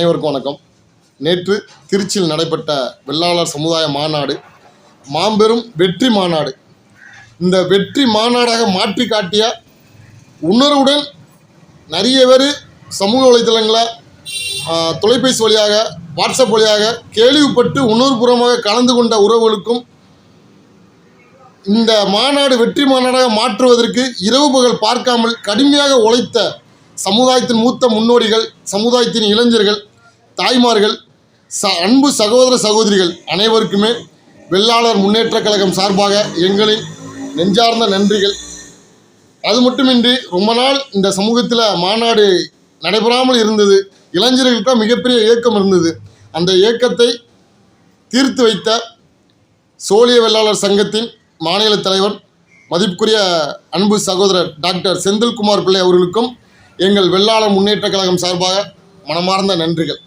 அனைவருக்கும் வணக்கம். நேற்று திருச்சியில் நடைபெற்ற வெள்ளாளர் சமுதாய மாநாடு மாபெரும் வெற்றி மாநாடு. இந்த வெற்றி மாநாடாக மாற்றி காட்டிய உணர்வுடன் நிறைய பேர் சமூக வலைதளங்களில் தொலைபேசி வழியாக வாட்ஸ்அப் வழியாக கேள்விப்பட்டு உணர்வுபூர்வமாக கலந்து கொண்ட உறவுகளுக்கும் இந்த மாநாடு வெற்றி மாநாடாக மாற்றுவதற்கு இரவு பகல் பார்க்காமல் கடுமையாக உழைத்த சமுதாயத்தின் மூத்த முன்னோடிகள் சமுதாயத்தின் இளைஞர்கள் தாய்மார்கள் ச அன்பு சகோதர சகோதரிகள் அனைவருக்குமே வெள்ளாளர் முன்னேற்றக் கழகம் சார்பாக எங்களின் நெஞ்சார்ந்த நன்றிகள். அது மட்டுமின்றி ரொம்ப நாள் இந்த சமூகத்தில் மாநாடு நடைபெறாமல் இருந்தது. இளைஞர்களுக்கு மிகப்பெரிய இயக்கம் இருந்தது. அந்த இயக்கத்தை தீர்த்து வைத்த சோழிய வெள்ளாளர் சங்கத்தின் மாநில தலைவர் மதிப்புக்குரிய அன்பு சகோதரர் டாக்டர் செந்தில்குமார் பிள்ளை அவர்களுக்கும் எங்கள் வெள்ளாளர் முன்னேற்றக் கழகம் சார்பாக மனமார்ந்த நன்றிகள்.